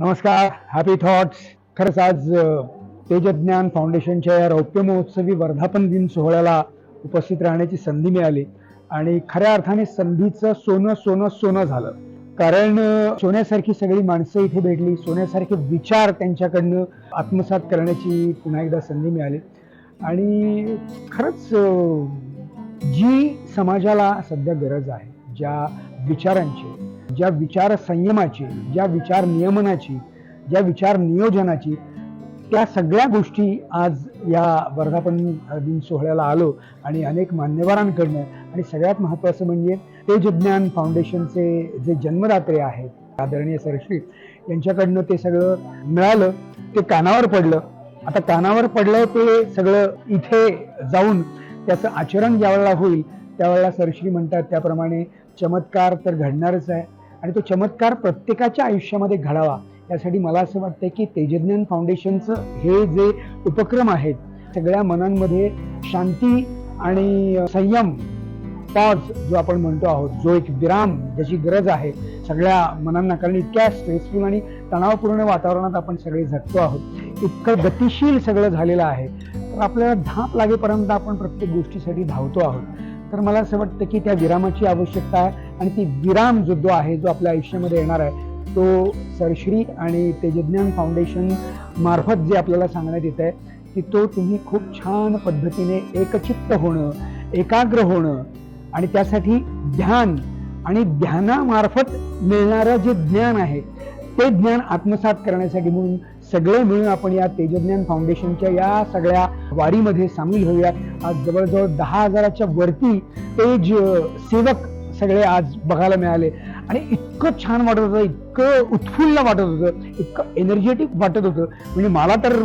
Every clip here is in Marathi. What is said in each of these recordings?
नमस्कार हॅपी थॉट्स खरंच आज तेजज्ञान फाउंडेशनच्या या रौप्य महोत्सवी वर्धापन दिन सोहळ्याला उपस्थित राहण्याची संधी मिळाली आणि खऱ्या अर्थाने संधीचं सोनं सोनं सोनं झालं. कारण सोन्यासारखी सगळी माणसं इथे भेटली सोन्यासारखे विचार त्यांच्याकडनं आत्मसात करण्याची पुन्हा एकदा संधी मिळाली. आणि खरंच जी समाजाला सध्या गरज आहे ज्या विचारांची ज्या विचार संयमाची ज्या विचार नियमनाची ज्या विचार नियोजनाची त्या सगळ्या गोष्टी आज या वर्धापन दिन सोहळ्याला आलो आणि अनेक मान्यवरांकडनं आणि सगळ्यात महत्त्वाचं म्हणजे तेजज्ञान फाउंडेशनचे जे जन्मदात्रे आहेत आदरणीय सरश्री यांच्याकडनं ते सगळं मिळालं ते कानावर पडलं. आता कानावर पडलं ते सगळं इथे जाऊन त्याचं आचरण ज्यावेळेला होईल त्यावेळेला सरश्री म्हणतात त्याप्रमाणे चमत्कार तर घडणारच आहे. आणि तो चमत्कार प्रत्येकाच्या आयुष्यामध्ये घडावा यासाठी मला असं वाटतं की तेजज्ञान फाउंडेशनचं हे जे उपक्रम आहेत सगळ्या मनांमध्ये शांती आणि संयम पॉज जो आपण म्हणतो आहोत जो एक विराम ज्याची गरज आहे सगळ्या मनांना. कारण इतक्या स्ट्रेसफुल आणि तणावपूर्ण वातावरणात आपण सगळे जगतो आहोत. इतकं गतिशील सगळं झालेलं आहे. तर आपल्याला धाप लागेपर्यंत आपण प्रत्येक गोष्टीसाठी धावतो आहोत. तर मला असं वाटतं की त्या विरामाची आवश्यकता आहे. आणि ती विराम जो जो आहे जो आपल्या आयुष्यामध्ये येणार आहे तो सरश्री आणि तेजज्ञान फाउंडेशन मार्फत जे आपल्याला सांगण्यात येत आहे की तो तुम्ही खूप छान पद्धतीने एकचित्त होणं एकाग्र होणं आणि त्यासाठी ध्यान आणि ध्यानामार्फत मिळणारं जे ज्ञान आहे ते ज्ञान आत्मसात करण्यासाठी म्हणून सगळे मिळून आपण या तेजज्ञान फाउंडेशनच्या या सगळ्या वारीमध्ये सामील होऊयात. आज जवळजवळ दहा हजाराच्या वरती तेज सेवक सगळे आज बघायला मिळाले. आणि इतकं छान वाटत होतं इतकं उत्फुल्ल वाटत होतं इतकं एनर्जेटिक वाटत होतं. म्हणजे मला तर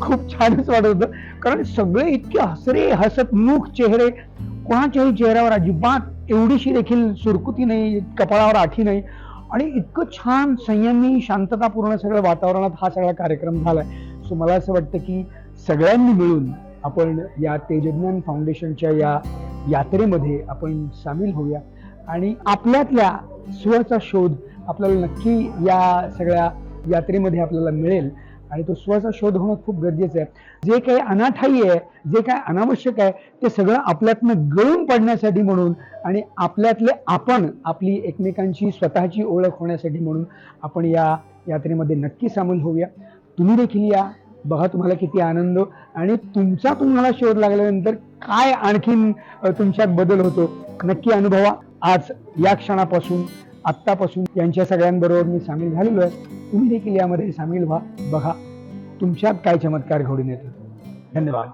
खूप छानच वाटत होतं. कारण सगळे इतके हसरे हसतमुख चेहरे कोणाच्याही चेहऱ्यावर अजिबात एवढीशी देखील सुरकुती नाही कपाळावर आठी नाही. आणि इतकं छान संयमी शांततापूर्ण सगळं वातावरणात हा सगळा कार्यक्रम झालाय. सो मला असं वाटतं की सगळ्यांनी मिळून आपण या तेजज्ञान फाउंडेशनच्या या यात्रेमध्ये आपण सामील होऊया. आणि आपल्यातल्या स्वचा शोध आपल्याला नक्की या सगळ्या यात्रेमध्ये आपल्याला मिळेल. आणि तो स्वचा शोध होणं खूप गरजेचं आहे. जे काही अनाठाई आहे जे काय अनावश्यक आहे ते सगळं आपल्यातनं गळून पडण्यासाठी म्हणून आणि आपल्यातले आपण आपली एकमेकांची स्वतःची ओळख होण्यासाठी म्हणून आपण या यात्रेमध्ये नक्की सामील होऊया. तुम्ही देखील या. बघा तुम्हाला किती आनंद आणि तुमचा तुम्हाला शोध लागल्यानंतर काय आणखीन तुमच्यात बदल होतो. नक्की अनुभवा. आज या क्षणापासून आत्तापासून यांच्या सगळ्यांबरोबर मी सामील झालेलो आहे. तुम्ही देखील यामध्ये सामील व्हा. बघा तुमच्यात काय चमत्कार घडून येतो धन्यवाद.